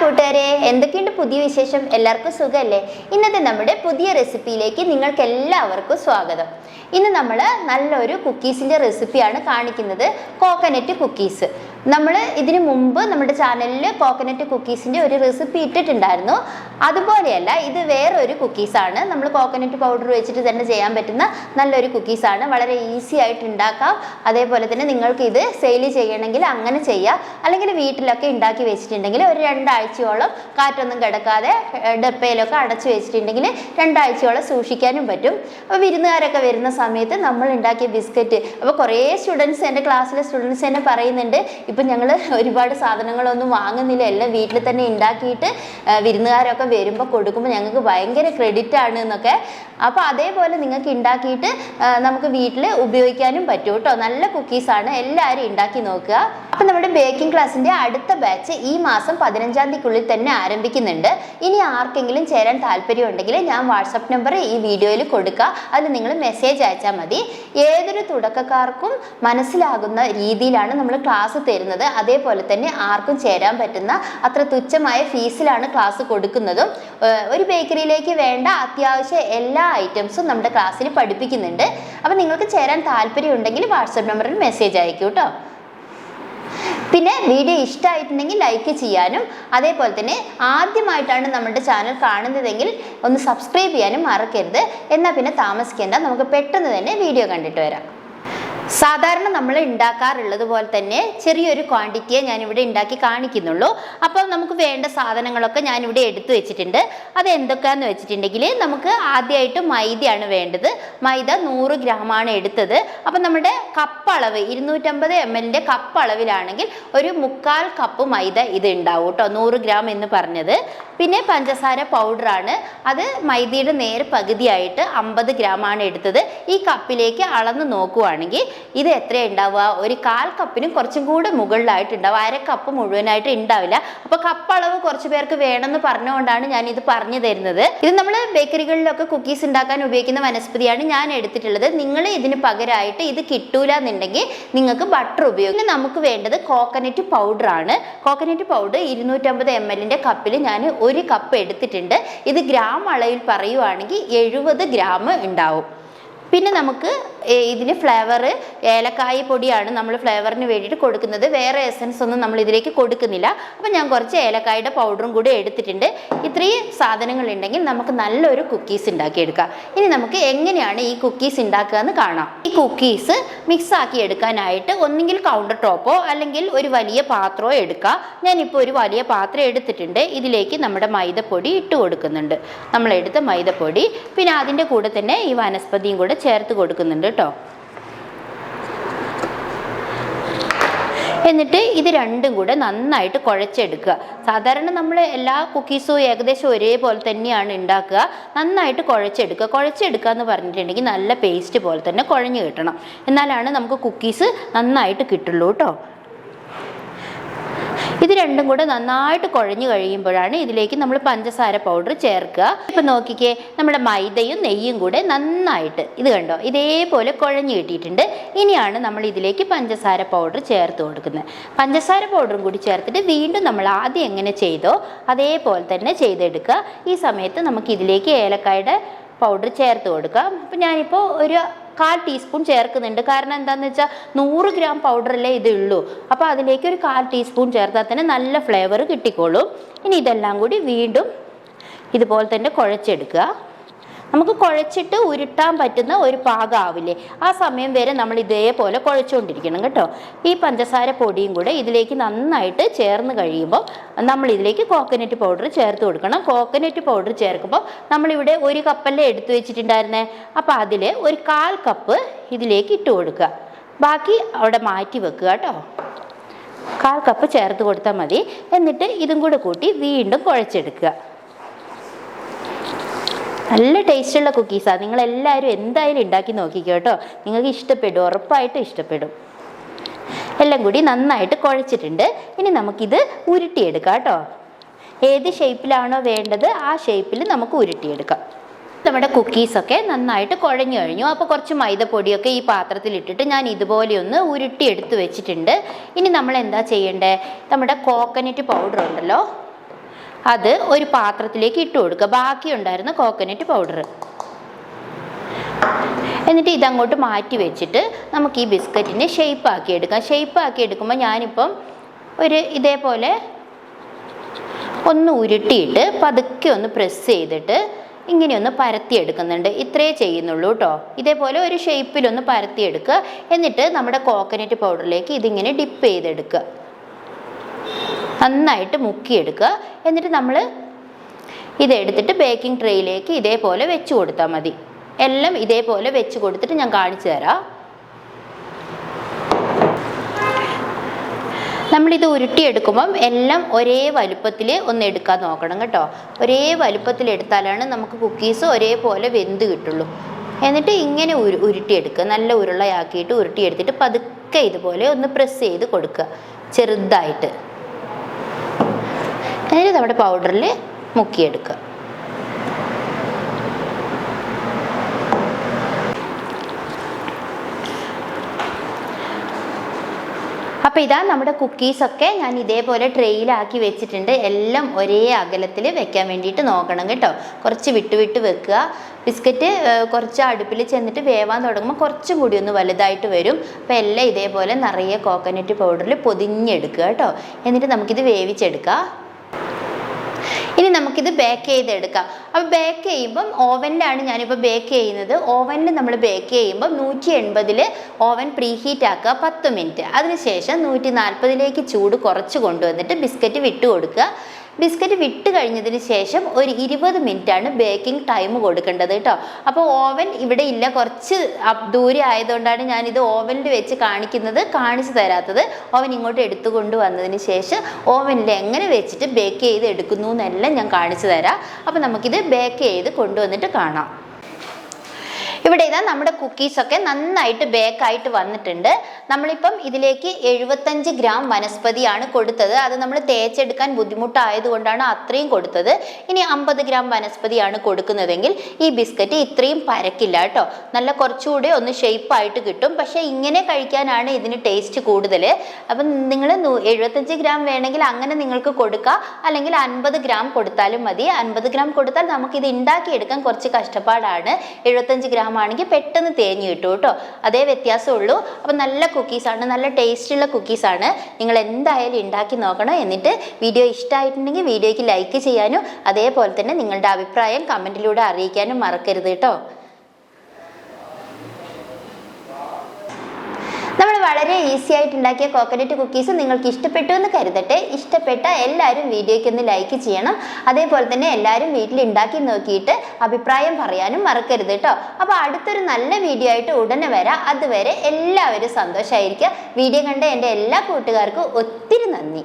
കൂട്ടുകാരെ എന്തൊക്കെയുണ്ട് പുതിയ വിശേഷം? എല്ലാവർക്കും സുഖമല്ലേ ഇന്നത്തെ നമ്മുടെ പുതിയ റെസിപ്പിയിലേക്ക് നിങ്ങൾക്ക് എല്ലാവർക്കും സ്വാഗതം. ഇന്ന് നമ്മൾ നല്ലൊരു കുക്കീസിന്റെ റെസിപ്പിയാണ് കാണിക്കുന്നത്. കോക്കനറ്റ് കുക്കീസ് നമ്മൾ ഇതിനു മുമ്പ് നമ്മുടെ ചാനലിൽ കോക്കനട്ട് കുക്കീസിന്റെ ഒരു റെസിപ്പി ഇട്ടിട്ടുണ്ടായിരുന്നു. അതുപോലെയല്ല ഇത് വേറൊരു കുക്കീസാണ് നമ്മൾ കോക്കനട്ട് പൗഡർ വെച്ചിട്ട് തന്നെ ചെയ്യാൻ പറ്റുന്ന നല്ലൊരു കുക്കീസാണ് വളരെ ഈസി ആയിട്ട് ഉണ്ടാക്കാം. അതേപോലെ തന്നെ നിങ്ങൾക്ക് ഇത് സെയിൽ ചെയ്യണമെങ്കിൽ അങ്ങനെ ചെയ്യാം. അല്ലെങ്കിൽ വീട്ടിലൊക്കെ ഉണ്ടാക്കി വെച്ചിട്ടുണ്ടെങ്കിൽ ഒരു രണ്ടാഴ്ചയോളം കാറ്റൊന്നും കിടക്കാതെ ഡപ്പയിലൊക്കെ അടച്ചു വെച്ചിട്ടുണ്ടെങ്കിൽ രണ്ടാഴ്ചയോളം സൂക്ഷിക്കാനും പറ്റും. അപ്പോൾ വിരുന്നുകാരൊക്കെ വരുന്ന സമയത്ത് നമ്മൾ ഉണ്ടാക്കിയ ബിസ്ക്കറ്റ് അപ്പോൾ കുറേ സ്റ്റുഡൻസ് എന്റെ ക്ലാസ്സിലെ സ്റ്റുഡൻസ് തന്നെ പറയുന്നുണ്ട് ഇപ്പം ഞങ്ങൾ ഒരുപാട് സാധനങ്ങളൊന്നും വാങ്ങുന്നില്ല. എല്ലാം വീട്ടിൽ തന്നെ ഉണ്ടാക്കിയിട്ട് വിരുന്നുകാരൊക്കെ വരുമ്പോൾ കൊടുക്കുമ്പോൾ ഞങ്ങൾക്ക് ഭയങ്കര ക്രെഡിറ്റ് ആണ് എന്നൊക്കെ. അപ്പോൾ അതേപോലെ നിങ്ങൾക്ക് ഉണ്ടാക്കിയിട്ട് നമുക്ക് വീട്ടിൽ ഉപയോഗിക്കാനും പറ്റും കേട്ടോ. നല്ല കുക്കീസാണ് എല്ലാവരും ഉണ്ടാക്കി നോക്കുക. അപ്പം നമ്മുടെ ബേക്കിംഗ് ക്ലാസ്സിന്റെ അടുത്ത ബാച്ച് ഈ മാസം പതിനഞ്ചാം തീയതിക്കുള്ളിൽ തന്നെ ആരംഭിക്കുന്നുണ്ട്. ഇനി ആർക്കെങ്കിലും ചേരാൻ താല്പര്യമുണ്ടെങ്കിൽ ഞാൻ വാട്സപ്പ് നമ്പർ ഈ വീഡിയോയിൽ കൊടുക്കുക അതിൽ നിങ്ങൾ മെസ്സേജ് അയച്ചാൽ മതി. ഏതൊരു തുടക്കക്കാർക്കും മനസ്സിലാകുന്ന രീതിയിലാണ് നമ്മൾ ക്ലാസ് തരുന്നത്. അതേപോലെ തന്നെ ആർക്കും ചേരാൻ പറ്റുന്ന അത്ര തുച്ഛമായ ഫീസിലാണ് ക്ലാസ് കൊടുക്കുന്നതും. ഒരു ബേക്കറിയിലേക്ക് വേണ്ട അത്യാവശ്യ എല്ലാ ഐറ്റംസും നമ്മുടെ ക്ലാസ്സിൽ പഠിപ്പിക്കുന്നുണ്ട്. അപ്പം നിങ്ങൾക്ക് ചേരാൻ താല്പര്യമുണ്ടെങ്കിൽ വാട്സപ്പ് നമ്പറിൽ മെസ്സേജ് അയക്കൂ കേട്ടോ പിന്നെ വീഡിയോ ഇഷ്ടമായിട്ടുണ്ടെങ്കിൽ ലൈക്ക് ചെയ്യാനും അതേപോലെ തന്നെ ആദ്യമായിട്ടാണ് നമ്മുടെ ചാനൽ കാണുന്നതെങ്കിൽ ഒന്ന് സബ്സ്ക്രൈബ് ചെയ്യാനും മറക്കരുത്. എന്നാൽ പിന്നെ താമസിക്കേണ്ട നമുക്ക് പെട്ടെന്ന് തന്നെ വീഡിയോ കണ്ടിട്ട് വരാം. സാധാരണ നമ്മൾ ഉണ്ടാക്കാറുള്ളത് പോലെ തന്നെ ചെറിയൊരു ക്വാണ്ടിറ്റിയെ ഞാനിവിടെ ഉണ്ടാക്കി കാണിക്കുന്നുള്ളൂ. അപ്പോൾ നമുക്ക് വേണ്ട സാധനങ്ങളൊക്കെ ഞാനിവിടെ എടുത്തു വെച്ചിട്ടുണ്ട്. അത് എന്തൊക്കെയാന്ന് വെച്ചിട്ടുണ്ടെങ്കിൽ നമുക്ക് ആദ്യമായിട്ട് മൈദയാണ് വേണ്ടത്. മൈദ നൂറ് ഗ്രാമാണ് എടുത്തത്. അപ്പം നമ്മുടെ കപ്പ് അളവ് ഇരുന്നൂറ്റമ്പത് എം എല്ലിന്റെ കപ്പ് അളവിലാണെങ്കിൽ ഒരു മുക്കാൽ കപ്പ് മൈദ ഇത് ഉണ്ടാവും കേട്ടോ നൂറ് ഗ്രാം എന്ന് പറഞ്ഞത്. പിന്നെ പഞ്ചസാര പൗഡറാണ്. അത് മൈദയുടെ നേർ പകുതിയായിട്ട് അമ്പത് ഗ്രാമാണ് എടുത്തത്. ഈ കപ്പിലേക്ക് അളന്ന് നോക്കുവാണെങ്കിൽ ഇത് എത്ര ഉണ്ടാവുക ഒരു കാൽ കപ്പിനും കുറച്ചും കൂടെ മുകളിലായിട്ട് ഉണ്ടാവുക അര കപ്പ് മുഴുവനായിട്ട് ഉണ്ടാവില്ല അപ്പോൾ കപ്പ് അളവ് കുറച്ച് പേർക്ക് വേണമെന്ന് പറഞ്ഞുകൊണ്ടാണ് ഞാൻ ഇത് പറഞ്ഞു തരുന്നത്. ഇത് നമ്മൾ ബേക്കറികളിലൊക്കെ കുക്കീസ് ഉണ്ടാക്കാൻ ഉപയോഗിക്കുന്ന വനസ്പതിയാണ് ഞാൻ എടുത്തിട്ടുള്ളത്. നിങ്ങൾ ഇതിന് പകരമായിട്ട് ഇത് കിട്ടൂല എന്നുണ്ടെങ്കിൽ നിങ്ങൾക്ക് ബട്ടർ ഉപയോഗിക്കും നമുക്ക് വേണ്ടത് കോക്കനറ്റ് പൗഡർ ആണ്. കോക്കനറ്റ് പൗഡർ ഇരുന്നൂറ്റമ്പത് എം എല്ലിന്റെ കപ്പിൽ ഞാൻ ഒരു കപ്പ് എടുത്തിട്ടുണ്ട്. ഇത് ഗ്രാം അളവിൽ പറയുവാണെങ്കിൽ എഴുപത് ഗ്രാം ഉണ്ടാവും പിന്നെ നമുക്ക് ഇതിന് ഫ്ലേവർ ഏലക്കായ പൊടിയാണ് നമ്മൾ ഫ്ലേവറിന് വേണ്ടിയിട്ട് കൊടുക്കുന്നത്. വേറെ എസൻസ് ഒന്നും നമ്മൾ ഇതിലേക്ക് കൊടുക്കുന്നില്ല. അപ്പം ഞാൻ കുറച്ച് ഏലക്കായുടെ പൗഡറും കൂടി എടുത്തിട്ടുണ്ട്. ഇത്രയും സാധനങ്ങൾ ഉണ്ടെങ്കിൽ നമുക്ക് നല്ലൊരു കുക്കീസ് ഉണ്ടാക്കിയെടുക്കാം. ഇനി നമുക്ക് എങ്ങനെയാണ് ഈ കുക്കീസ് ഉണ്ടാക്കുക എന്ന് കാണാം. ഈ കുക്കീസ് മിക്സ് ആക്കി എടുക്കാനായിട്ട് ഒന്നുകിൽ കൗണ്ടർ ടോപ്പോ അല്ലെങ്കിൽ ഒരു വലിയ പാത്രമോ എടുക്കാം. ഞാനിപ്പോൾ ഒരു വലിയ പാത്രം എടുത്തിട്ടുണ്ട്. ഇതിലേക്ക് നമ്മുടെ മൈദപ്പൊടി ഇട്ട് കൊടുക്കുന്നുണ്ട്. നമ്മളെടുത്ത മൈദപ്പൊടി പിന്നെ അതിന്റെ കൂടെ തന്നെ ഈ വനസ്പതിയും കൂടെ ചേർത്ത് കൊടുക്കുന്നുണ്ട് കേട്ടോ. എന്നിട്ട് ഇത് രണ്ടും കൂടെ നന്നായിട്ട് കുഴച്ചെടുക്കുക. സാധാരണ നമ്മൾ എല്ലാ കുക്കീസും ഏകദേശം ഒരേപോലെ തന്നെയാണ് ഉണ്ടാക്കുക. നന്നായിട്ട് കുഴച്ചെടുക്കുക. കുഴച്ചെടുക്കുക എന്ന് പറഞ്ഞിട്ടുണ്ടെങ്കിൽ നല്ല പേസ്റ്റ് പോലെ തന്നെ കുഴഞ്ഞു കിട്ടണം. എന്നാലാണ് നമുക്ക് കുക്കീസ് നന്നായിട്ട് കിട്ടുള്ളൂ കേട്ടോ. ഇത് രണ്ടും കൂടെ നന്നായിട്ട് കുഴഞ്ഞു കഴിയുമ്പോഴാണ് ഇതിലേക്ക് നമ്മൾ പഞ്ചസാര പൗഡർ ചേർക്കുക. ഇപ്പം നോക്കിക്കേ നമ്മുടെ മൈദയും നെയ്യും കൂടെ നന്നായിട്ട് ഇത് കണ്ടോ ഇതേപോലെ കുഴഞ്ഞു കിട്ടിയിട്ടുണ്ട്. ഇനിയാണ് നമ്മൾ ഇതിലേക്ക് പഞ്ചസാര പൗഡർ ചേർത്ത് കൊടുക്കുന്നത്. പഞ്ചസാര പൗഡറും കൂടി ചേർത്തിട്ട് വീണ്ടും നമ്മൾ ആദ്യം എങ്ങനെ ചെയ്തോ അതേപോലെ തന്നെ ചെയ്തെടുക്കുക. ഈ സമയത്ത് നമുക്ക് ഇതിലേക്ക് ഏലക്കായുടെ പൗഡർ ചേർത്ത് കൊടുക്കാം അപ്പം ഞാനിപ്പോൾ ഒരു കാൽ ടീസ്പൂൺ ചേർക്കുന്നുണ്ട്. കാരണം എന്താണെന്ന് വെച്ചാൽ നൂറ് ഗ്രാം പൗഡറല്ലേ ഇത് ഉള്ളൂ അപ്പോൾ അതിലേക്ക് ഒരു കാൽ ടീസ്പൂൺ ചേർത്താൽ തന്നെ നല്ല ഫ്ലേവർ കിട്ടിക്കോളും. ഇനി ഇതെല്ലാം കൂടി വീണ്ടും ഇതുപോലെ തന്നെ കുഴച്ചെടുക്കുക. നമുക്ക് കുഴച്ചിട്ട് ഉരുട്ടാൻ പറ്റുന്ന ഒരു പാകമാവില്ലേ? ആ സമയം വരെ നമ്മൾ ഇതേപോലെ കുഴച്ചുകൊണ്ടിരിക്കണം കേട്ടോ. ഈ പഞ്ചസാര പൊടിയും കൂടെ ഇതിലേക്ക് നന്നായിട്ട് ചേർന്ന് കഴിയുമ്പോൾ നമ്മൾ ഇതിലേക്ക് കോക്കനറ്റ് പൗഡർ ചേർത്ത് കൊടുക്കണം. കോക്കനറ്റ് പൗഡർ ചേർക്കുമ്പോൾ നമ്മളിവിടെ ഒരു കപ്പല്ലേ എടുത്തു വെച്ചിട്ടുണ്ടായിരുന്നേ? അപ്പോൾ അതിൽ ഒരു കാൽ കപ്പ് ഇതിലേക്ക് ഇട്ട് കൊടുക്കുക. ബാക്കി അവിടെ മാറ്റി വെക്കുക കേട്ടോ. കാൽ കപ്പ് ചേർത്ത് കൊടുത്താൽ മതി. എന്നിട്ട് ഇതും കൂടെ കൂട്ടി വീണ്ടും കുഴച്ചെടുക്കുക. നല്ല ടേസ്റ്റുള്ള കുക്കീസാണ് നിങ്ങൾ എല്ലാവരും എന്തായാലും ഉണ്ടാക്കി നോക്കിക്കോ കേട്ടോ. നിങ്ങൾക്ക് ഇഷ്ടപ്പെടും ഉറപ്പായിട്ടും ഇഷ്ടപ്പെടും. എല്ലാം കൂടി നന്നായിട്ട് കുഴച്ചിട്ടുണ്ട്. ഇനി നമുക്കിത് ഉരുട്ടിയെടുക്കാം കേട്ടോ. ഏത് ഷേപ്പിലാണോ വേണ്ടത് ആ ഷേപ്പിൽ നമുക്ക് ഉരുട്ടിയെടുക്കാം. നമ്മുടെ കുക്കീസൊക്കെ നന്നായിട്ട് കുഴഞ്ഞു കഴിഞ്ഞു. അപ്പോൾ കുറച്ച് മൈദപ്പൊടിയൊക്കെ ഈ പാത്രത്തിൽ ഇട്ടിട്ട് ഞാൻ ഇതുപോലെ ഒന്ന് ഉരുട്ടി എടുത്ത് വെച്ചിട്ടുണ്ട്. ഇനി നമ്മൾ എന്താ ചെയ്യേണ്ടത് നമ്മുടെ കോക്കനട്ട് പൗഡർ ഉണ്ടല്ലോ. അത് ഒരു പാത്രത്തിലേക്ക് ഇട്ട് കൊടുക്കുക. ബാക്കി ഉണ്ടായിരുന്ന കോക്കനട്ട് പൗഡർ എന്നിട്ട് ഇതങ്ങോട്ട് മാറ്റി വെച്ചിട്ട് നമുക്ക് ഈ ബിസ്ക്കറ്റിനെ ഷേപ്പ് ആക്കി എടുക്കാം. ഷേപ്പ് ആക്കി എടുക്കുമ്പോൾ ഞാനിപ്പം ഒരു ഇതേപോലെ ഒന്ന് ഉരുട്ടിയിട്ട് പതുക്കെ ഒന്ന് പ്രസ് ചെയ്തിട്ട് ഇങ്ങനെയൊന്ന് പരത്തിയെടുക്കുന്നുണ്ട്. ഇത്രേ ചെയ്യുന്നുള്ളൂ കേട്ടോ ഇതേപോലെ ഒരു ഷേപ്പിലൊന്ന് പരത്തിയെടുക്കുക. എന്നിട്ട് നമ്മുടെ കോക്കനട്ട് പൗഡറിലേക്ക് ഇതിങ്ങനെ ഡിപ്പ് ചെയ്തെടുക്കുക. നന്നായിട്ട് മുക്കിയെടുക്കുക. എന്നിട്ട് നമ്മൾ ഇതെടുത്തിട്ട് ബേക്കിംഗ് ട്രേയിലേക്ക് ഇതേപോലെ വെച്ച് കൊടുത്താൽ മതി. എല്ലാം ഇതേപോലെ വെച്ച് കൊടുത്തിട്ട് ഞാൻ കാണിച്ചു തരാം. നമ്മളിത് ഉരുട്ടിയെടുക്കുമ്പം എല്ലാം ഒരേ വലുപ്പത്തിൽ ഒന്ന് എടുക്കാൻ നോക്കണം കേട്ടോ. ഒരേ വലുപ്പത്തിൽ എടുത്താലാണ് നമുക്ക് കുക്കീസ് ഒരേപോലെ വെന്ത് കിട്ടുള്ളൂ. എന്നിട്ട് ഇങ്ങനെ ഉരു ഉരുട്ടിയെടുക്കുക. നല്ല ഉരുളയാക്കിയിട്ട് ഉരുട്ടിയെടുത്തിട്ട് പതുക്കെ ഇതുപോലെ ഒന്ന് പ്രസ് ചെയ്ത് കൊടുക്കുക. ചെറുതായിട്ട്. എന്നിട്ട് നമ്മുടെ പൗഡറിൽ മുക്കിയെടുക്കുക. അപ്പോൾ ഇതാ നമ്മുടെ കുക്കീസൊക്കെ ഞാൻ ഇതേപോലെ ട്രെയിലാക്കി വെച്ചിട്ടുണ്ട്. എല്ലാം ഒരേ അകലത്തിൽ വെക്കാൻ വേണ്ടിയിട്ട് നോക്കണം കേട്ടോ. കുറച്ച് വിട്ട് വിട്ട് വെക്കുക. ബിസ്ക്കറ്റ് കുറച്ച് അടുപ്പിൽ ചെന്നിട്ട് വേവാൻ തുടങ്ങുമ്പോൾ കുറച്ചും കൂടി ഒന്ന് വലുതായിട്ട് വരും. അപ്പോൾ എല്ലാം ഇതേപോലെ നിറയെ കോക്കനട്ട് പൗഡറിൽ പൊതിഞ്ഞെടുക്കുക കേട്ടോ. എന്നിട്ട് നമുക്കിത് വേവിച്ചെടുക്കാം. ഇനി നമുക്കിത് ബേക്ക് ചെയ്തെടുക്കാം. അപ്പോൾ ബേക്ക് ചെയ്യുമ്പം ഓവനിലാണ് ഞാനിപ്പോൾ ബേക്ക് ചെയ്യുന്നത്. ഓവനിൽ നമ്മൾ ബേക്ക് ചെയ്യുമ്പം നൂറ്റി എൺപതിൽ ഓവൻ പ്രീ ഹീറ്റ് ആക്കുക പത്ത് മിനിറ്റ് അതിനുശേഷം നൂറ്റി നാൽപ്പതിലേക്ക് ചൂട് കുറച്ച് കൊണ്ടുവന്നിട്ട് ബിസ്ക്കറ്റ് വിട്ട് കൊടുക്കുക. ബിസ്ക്കറ്റ് വിട്ട് കഴിഞ്ഞതിന് ശേഷം ഒരു ഇരുപത് ആണ് ബേക്കിംഗ് ടൈം കൊടുക്കേണ്ടത് കേട്ടോ. അപ്പോൾ ഓവൻ ഇവിടെ ഇല്ല. കുറച്ച് ദൂരെ ആയതുകൊണ്ടാണ് ഞാനിത് ഓവനിൽ വെച്ച് കാണിക്കുന്നത് കാണിച്ചു തരാത്തത്. ഓവൻ ഇങ്ങോട്ട് എടുത്തു കൊണ്ടുവന്നതിന് ശേഷം ഓവനിൽ എങ്ങനെ വെച്ചിട്ട് ബേക്ക് ചെയ്ത് എടുക്കുന്നു എന്നെല്ലാം ഞാൻ കാണിച്ചു തരാം. അപ്പോൾ നമുക്കിത് ബേക്ക് ചെയ്ത് കൊണ്ടുവന്നിട്ട് കാണാം. ഇവിടെ ഇതാ നമ്മുടെ കുക്കീസൊക്കെ നന്നായിട്ട് ബേക്കായിട്ട് വന്നിട്ടുണ്ട്. നമ്മളിപ്പം ഇതിലേക്ക് എഴുപത്തഞ്ച് ഗ്രാം വനസ്പതിയാണ് കൊടുത്തത്. അത് നമ്മൾ തേച്ചെടുക്കാൻ ബുദ്ധിമുട്ടായതുകൊണ്ടാണ് അത്രയും കൊടുത്തത്. ഇനി അമ്പത് ഗ്രാം വനസ്പതിയാണ് കൊടുക്കുന്നതെങ്കിൽ ഈ ബിസ്ക്കറ്റ് ഇത്രയും പരക്കില്ല കേട്ടോ. നല്ല കുറച്ചുകൂടെ ഒന്ന് ഷേപ്പായിട്ട് കിട്ടും. പക്ഷേ ഇങ്ങനെ കഴിക്കാനാണ് ഇതിന് ടേസ്റ്റ് കൂടുതൽ. അപ്പം നിങ്ങൾ എഴുപത്തഞ്ച് ഗ്രാം വേണമെങ്കിൽ അങ്ങനെ നിങ്ങൾക്ക് കൊടുക്കാം. അല്ലെങ്കിൽ അൻപത് ഗ്രാം കൊടുത്താലും മതി. അൻപത് ഗ്രാം കൊടുത്താൽ നമുക്കിത് ഉണ്ടാക്കിയെടുക്കാൻ കുറച്ച് കഷ്ടപ്പാടാണ്. എഴുപത്തഞ്ച് ഗ്രാം ആണെങ്കിൽ പെട്ടെന്ന് തേഞ്ഞ് കിട്ടും കേട്ടോ. അതേ വ്യത്യാസമുള്ളൂ. അപ്പം നല്ല കുക്കീസാണ് നല്ല ടേസ്റ്റുള്ള കുക്കീസാണ് നിങ്ങൾ എന്തായാലും ഉണ്ടാക്കി നോക്കണം എന്നിട്ട് വീഡിയോ ഇഷ്ടമായിട്ടുണ്ടെങ്കിൽ വീഡിയോയ്ക്ക് ലൈക്ക് ചെയ്യാനും അതേപോലെ തന്നെ നിങ്ങളുടെ അഭിപ്രായം കമന്റിലൂടെ അറിയിക്കാനും മറക്കരുത് കേട്ടോ നമ്മൾ വളരെ ഈസി ആയിട്ട് ഉണ്ടാക്കിയ കോക്കനട്ട് കുക്കീസ് നിങ്ങൾക്ക് ഇഷ്ടപ്പെട്ടു എന്ന് കരുതട്ടെ. ഇഷ്ടപ്പെട്ട എല്ലാവരും വീഡിയോയ്ക്ക് ഒന്ന് ലൈക്ക് ചെയ്യണം. അതേപോലെ തന്നെ എല്ലാവരും വീട്ടിൽ ഉണ്ടാക്കി നോക്കിയിട്ട് അഭിപ്രായം പറയാനും മറക്കരുത് കേട്ടോ അപ്പോൾ അടുത്തൊരു നല്ല വീഡിയോ ആയിട്ട് ഉടനെ വരാം. അതുവരെ എല്ലാവരും സന്തോഷമായിരിക്കുക വീഡിയോ കണ്ട എന്റെ എല്ലാ കൂട്ടുകാർക്കും ഒത്തിരി നന്ദി.